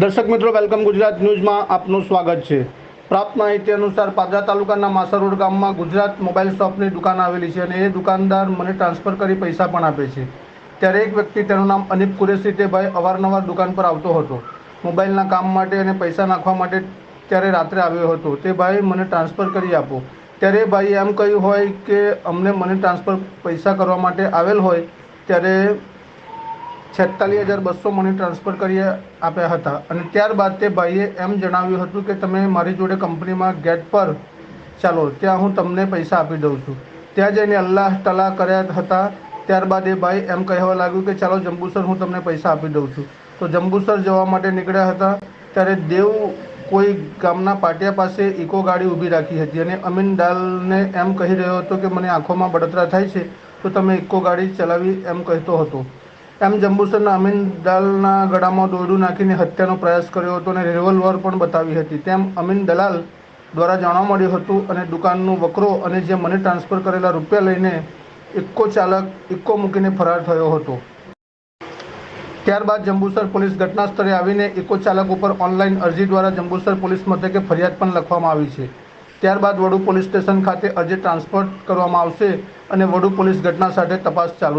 દર્શક મિત્રો, વેલકમ ગુજરાત ન્યૂઝમાં આપનું સ્વાગત છે. પ્રાપ્ત માહિતી અનુસાર પાદરા તાલુકાના માસરોડ ગામમાં ગુજરાત મોબાઈલ શોપની દુકાન આવેલી છે અને એ દુકાનદાર મને ટ્રાન્સફર કરી પૈસા પણ આપે છે. ત્યારે એક વ્યક્તિ તેનું નામ અનિપ કુરેશી તે ભાઈ અવારનવાર દુકાન પર આવતો હતો. મોબાઈલના કામ માટે અને પૈસા નાખવા માટે ત્યારે રાત્રે આવ્યો હતો. તે ભાઈ મને ટ્રાન્સફર કરી આપો. ત્યારે ભાઈએ એમ કહ્યું હોય કે અમને મને ટ્રાન્સફર પૈસા કરવા માટે આવેલ હોય, ત્યારે છેતાલીસ હજાર બસો મની ટ્રાન્સફર કરી આપ્યા હતા. અને ત્યારબાદ તે ભાઈએ એમ જણાવ્યું હતું કે, તમે મારી જોડે કંપનીમાં ગેટ પર ચાલો, ત્યાં હું તમને પૈસા આપી દઉં છું. ત્યાં જઈને અલ્લાહ તલા કર્યા હતા. ત્યારબાદ એ ભાઈ એમ કહેવા લાગ્યું કે, ચાલો, જંબુસર હું તમને પૈસા આપી દઉં છું. તો જંબુસર જવા માટે નીકળ્યા હતા. ત્યારે દેવ કોઈ ગામના પાટિયા પાસે ઇકો ગાડી ઊભી રાખી હતી અને અમીન દાલને એમ કહી રહ્યો હતો કે, મને આંખોમાં બળતરા થાય છે, તો તમે ઇકો ગાડી ચલાવી, એમ કહેતો હતો. એમ જંબુસરના અમીન દલાલના ગળામાં દોરડું નાખીને હત્યાનો પ્રયાસ કર્યો હતો અને રિવોલ્વર પણ બતાવી હતી. તેમ અમીન દલાલ દ્વારા જાણવા મળ્યું હતું અને દુકાનનું વકરો અને જે મની ટ્રાન્સફર કરેલા રૂપિયા લઈને ઇક્કો ચાલક ઇક્કો મૂકીને ફરાર થયો હતો. ત્યારબાદ જંબુસર પોલીસ ઘટના સ્થળે આવીને ઇકો ચાલક ઉપર ઓનલાઈન અરજી દ્વારા જંબુસર પોલીસ મથકે ફરિયાદ પણ લખવામાં આવી છે. ત્યારબાદ વડુ પોલીસ સ્ટેશન ખાતે અરજી ટ્રાન્સફર કરવામાં આવશે અને વડુ પોલીસ ઘટના સાથે તપાસ ચાલુ છે.